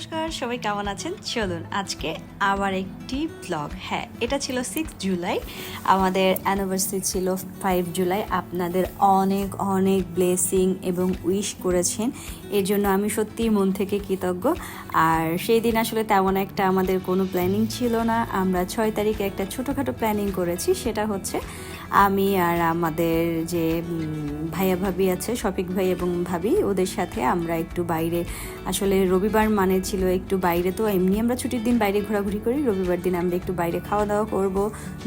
নমস্কার, সবাই কেমন আছেন? চলুন আজকে আবার একটি ব্লগ হ্যাঁ এটা ছিল সিক্স জুলাই আমাদের অ্যানিভার্সারি ছিল ফাইভ জুলাই আপনাদের অনেক অনেক ব্লেসিং এবং উইশ করেছেন। এর জন্য আমি সত্যিই মন থেকে কৃতজ্ঞ। আর সেই দিন আসলে তেমন একটা আমাদের কোনো প্ল্যানিং ছিল না। আমরা ছয় তারিখে একটা ছোটোখাটো প্ল্যানিং করেছি, সেটা হচ্ছে আমি আর আমাদের যে ভাইয়া ভাবি আছে, শফিক ভাই এবং ভাবি, ওদের সাথে আমরা একটু বাইরে। আসলে রবিবার মানে ছিল একটু বাইরে, তো এমনি আমরা ছুটির দিন বাইরে ঘোরাঘুরি করি। রবিবার দিন আমরা একটু বাইরে খাওয়া দাওয়া করব।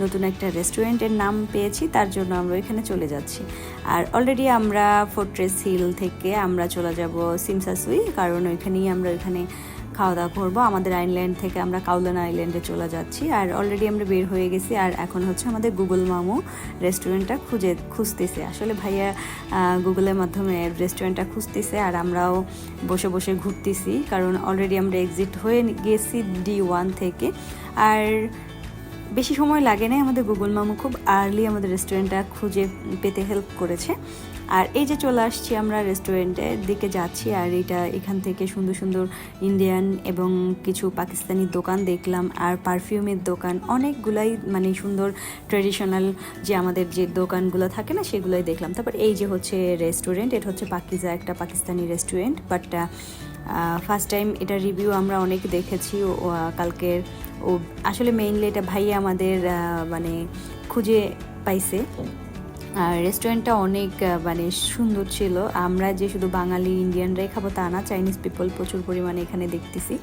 নতুন একটা রেস্টুরেন্টের নাম পেয়েছি, তার জন্য আমরা এখানে চলে যাচ্ছি। আর অলরেডি আমরা ফোর্ট্রেস হিল থেকে আমরা চলে যাব সিমসাসুই কারণ ওইখানেই আমরা ওইখানে খাওয়া দাওয়া করব। আমাদের আইল্যান্ড থেকে আমরা কাউলান আইল্যান্ডে চলে যাচ্ছি। আর অলরেডি আমরা বের হয়ে গেছি। আর এখন হচ্ছে আমাদের গুগল মামু রেস্টুরেন্টটা খুঁজে, খুঁজতেছে। আসলে ভাইয়া গুগলের মাধ্যমে রেস্টুরেন্টটা খুঁজতেছে। আর আমরাও বসে বসে ঘুরতেছি। কারণ অলরেডি আমরা এক্সিট হয়ে গেছি ডি ওয়ান থেকে। আর বেশি সময় লাগে নাই আমাদের গুগল মামু খুব আর্লি আমাদের রেস্টুরেন্টটা খুঁজে পেতে হেল্প করেছে। আর এই যে চলে আসছি আমরা রেস্টুরেন্টের দিকে যাচ্ছি, আর এটা এখান থেকে সুন্দর সুন্দর ইন্ডিয়ান এবং কিছু পাকিস্তানি দোকান দেখলাম, আর পারফিউমের দোকান অনেকগুলাই মানে সুন্দর ট্রেডিশনাল যে আমাদের যে দোকানগুলো থাকে না সেগুলোই দেখলাম। তারপর এই যে হচ্ছে রেস্টুরেন্ট এটা হচ্ছে পাকিজা একটা Pakistani restaurant but first time এটা রিভিউ আমরা অনেক দেখেছি। কালকের, ও, আসলে মেইনলি এটা ভাইয়া আমাদের মানে খুঁজে পাইছে। রেস্টুরেন্টটা অনেক মানে সুন্দর ছিল। আমরা যে শুধু বাঙালি ইন্ডিয়ানরাই খাব তা না চাইনিজ পিপল প্রচুর পরিমাণে এখানে দেখতেছি।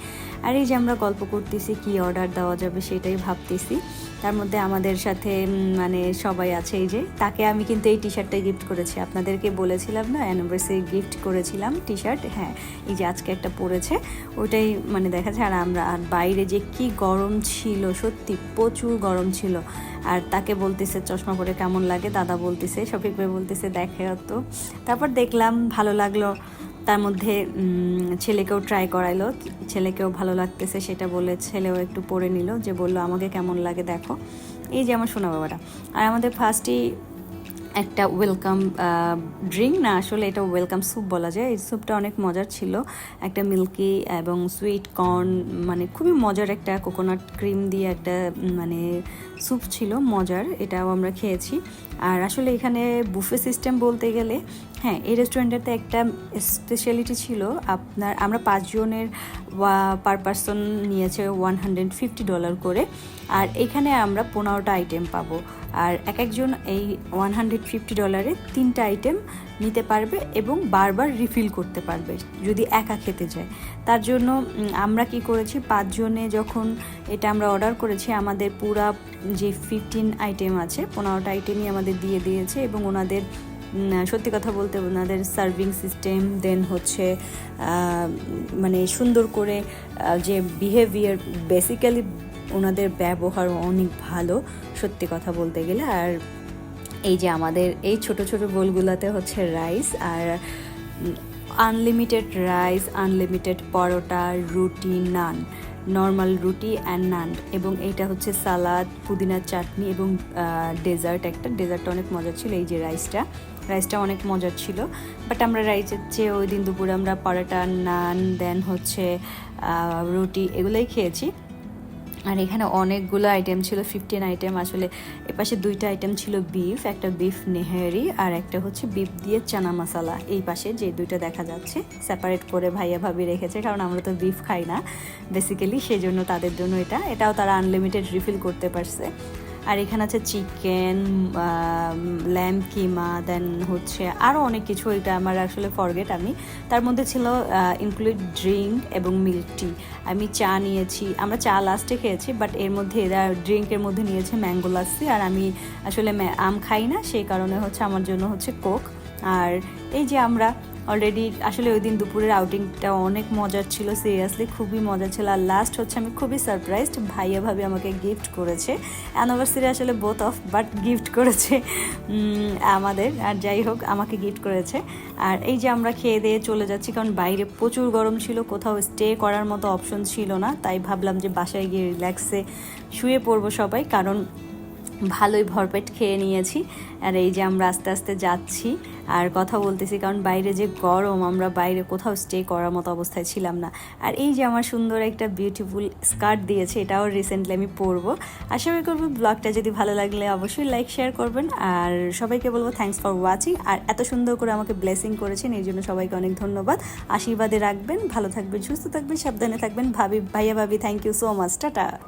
আর এই যে আমরা গল্প করতেছি, কি অর্ডার দেওয়া যাবে সেটাই ভাবতেছি। তার মধ্যে আমাদের সাথে মানে সবাই আছে এই যে, তাকে আমি কিন্তু এই টি শার্টটাই গিফট করেছি। আপনাদেরকে বলেছিলাম না অ্যানিভার্সারি গিফট করেছিলাম টি শার্ট হ্যাঁ এই যে আজকে একটা পরেছে। ওটাই মানে দেখা যায়, আর আমরা, আর বাইরে যে কি গরম ছিল, সত্যি প্রচুর গরম ছিল। আর তাকে বলতেছে, চশমা পরে কেমন লাগে? দাদা বলতেছে, শফিক ভাই বলতেছে, দেখে তো। তারপর দেখলাম ভালো লাগল, তার মধ্যে ছেলেকেও ট্রাই করাইলো, ছেলেকেও ভালো লাগতেছে, সেটা বলে ছেলেও একটু পড়ে নিল, যে বলল, আমাকে কেমন লাগে দেখো। এই যে আমার শোনা বাবাটা। আর আমাদের ফার্স্টই একটা ওয়েলকাম ড্রিঙ্ক না, আসলে এটা ওয়েলকাম স্যুপ বলা যায়। এই স্যুপটা অনেক মজার ছিল। একটা মিল্কি এবং সুইট কর্ন মানে খুবই মজার একটা কোকোনাট ক্রিম দিয়ে একটা মানে স্যুপ ছিল, মজার। এটাও আমরা খেয়েছি। আর আসলে এখানে বুফে সিস্টেম বলতে গেলে হ্যাঁ এই রেস্টুরেন্টটাতে একটা স্পেশালিটি ছিল। আপনার, আমরা পাঁচজনের পার পার্সন নিয়েছে ওয়ান হান্ড্রেড ফিফটি ডলার করে। আর এখানে আমরা পনেরোটা আইটেম পাবো। আর এক একজন এই ওয়ান হান্ড্রেড ফিফটি ডলারে তিনটা আইটেম নিতে পারবে এবং বারবার রিফিল করতে পারবে, যদি একা খেতে যায়। তার জন্য আমরা কি করেছি, পাঁচজনে যখন এটা আমরা অর্ডার করেছি, আমাদের পুরা যে ফিফটিন আইটেম আছে, পনেরোটা আইটেমই আমাদের দিয়ে দিয়েছে এবং ওনাদের সত্যি কথা বলতে ওনাদের সার্ভিং সিস্টেম দেন হচ্ছে মানে সুন্দর করে যে বিহেভিয়ার বেসিক্যালি ওনাদের ব্যবহার অনেক ভালো, সত্যি কথা বলতে গেলে। আর এই যে আমাদের এই ছোট ছোট বোলগুলোতে হচ্ছে রাইস আর আনলিমিটেড রাইস আনলিমিটেড পরোটা, রুটি, নান নর্মাল রুটি অ্যান্ড নান। এবং এইটা হচ্ছে সালাদ পুদিনার চাটনি এবং ডেজার্ট একটা। ডেজার্টটা অনেক মজার ছিল এই যে রাইসটা রাইসটা অনেক মজার ছিল। বাট আমরা রাইসের চেয়ে ওই দিন দুপুরে আমরা পরোটা, নান দেন হচ্ছে রুটি এগুলোই খেয়েছি। আর এখানে অনেকগুলো আইটেম ছিল ফিফটিন আইটেম আসলে। এপাশে দুইটা আইটেম ছিল বিফ একটা বিফ নেহারি আর একটা হচ্ছে বিফ দিয়ে চানা মশালা। এই পাশে যে দুইটা দেখা যাচ্ছে সেপারেট করে ভাইয়া ভাবি রেখেছে, কারণ আমরা তো বিফ খাই না। বেসিক্যালি সেই জন্য তাদের জন্য এটা। এটাও তারা আনলিমিটেড রিফিল করতে পারছে। আর এখানে আছে চিকেন ল্যাম কিমা দেন হচ্ছে আরও অনেক কিছু, এটা আমার আসলে ফরগেট আমি। তার মধ্যে ছিল ইনক্লুড ড্রিঙ্ক এবং মিল্ক টি আমি চা নিয়েছি, আমরা চা লাস্টে খেয়েছি বাট এর মধ্যে এরা ড্রিঙ্কের মধ্যে নিয়েছে ম্যাঙ্গো লাসি আর আমি আসলে আম খাই না, সেই কারণে হচ্ছে আমার জন্য হচ্ছে কোক আর এই যে আমরা অলরেডি আসলে ওই দিন দুপুরের আউটিংটা অনেক মজার ছিল সিরিয়াসলি খুবই মজা ছিল। আর লাস্ট হচ্ছে আমি খুবই সারপ্রাইজড ভাইয়া ভাবি আমাকে গিফট করেছে। অ্যানিভার্সারি আসলে বোথ অফ বাট গিফট করেছে আমাদের। আর যাই হোক, আমাকে গিফট করেছে। আর এই যে আমরা খেয়ে দিয়ে চলে যাচ্ছি, কারণ বাইরে প্রচুর গরম ছিল, কোথাও স্টে করার মতো অপশন ছিল না। তাই ভাবলাম যে বাসায় গিয়ে রিল্যাক্সে শুয়ে পড়ব সবাই, কারণ ভালোই ভরপেট খেয়ে নিয়েছি। আর এই যে আমরা আস্তে আস্তে যাচ্ছি, আর কথা বলতেছি, কারণ বাইরে যে গরম, আমরা বাইরে কোথাও স্টে করার মতো অবস্থায় ছিলাম না। আর এই যে আমার সুন্দর একটা বিউটিফুল স্কার্ট দিয়েছে, এটাও রিসেন্টলি আমি পরবো। আশা করি করব ব্লগটা যদি ভালো লাগলে অবশ্যই লাইক শেয়ার করবেন। আর সবাইকে বলব থ্যাংকস ফর ওয়াচিং আর এত সুন্দর করে আমাকে ব্লেসিং করেছেন, এই জন্য সবাইকে অনেক ধন্যবাদ। আশীর্বাদে রাখবেন, ভালো থাকবেন, সুস্থ থাকবেন, সাবধানে থাকবেন। ভাবি, ভাইয়া, ভাবি thank you so much tata.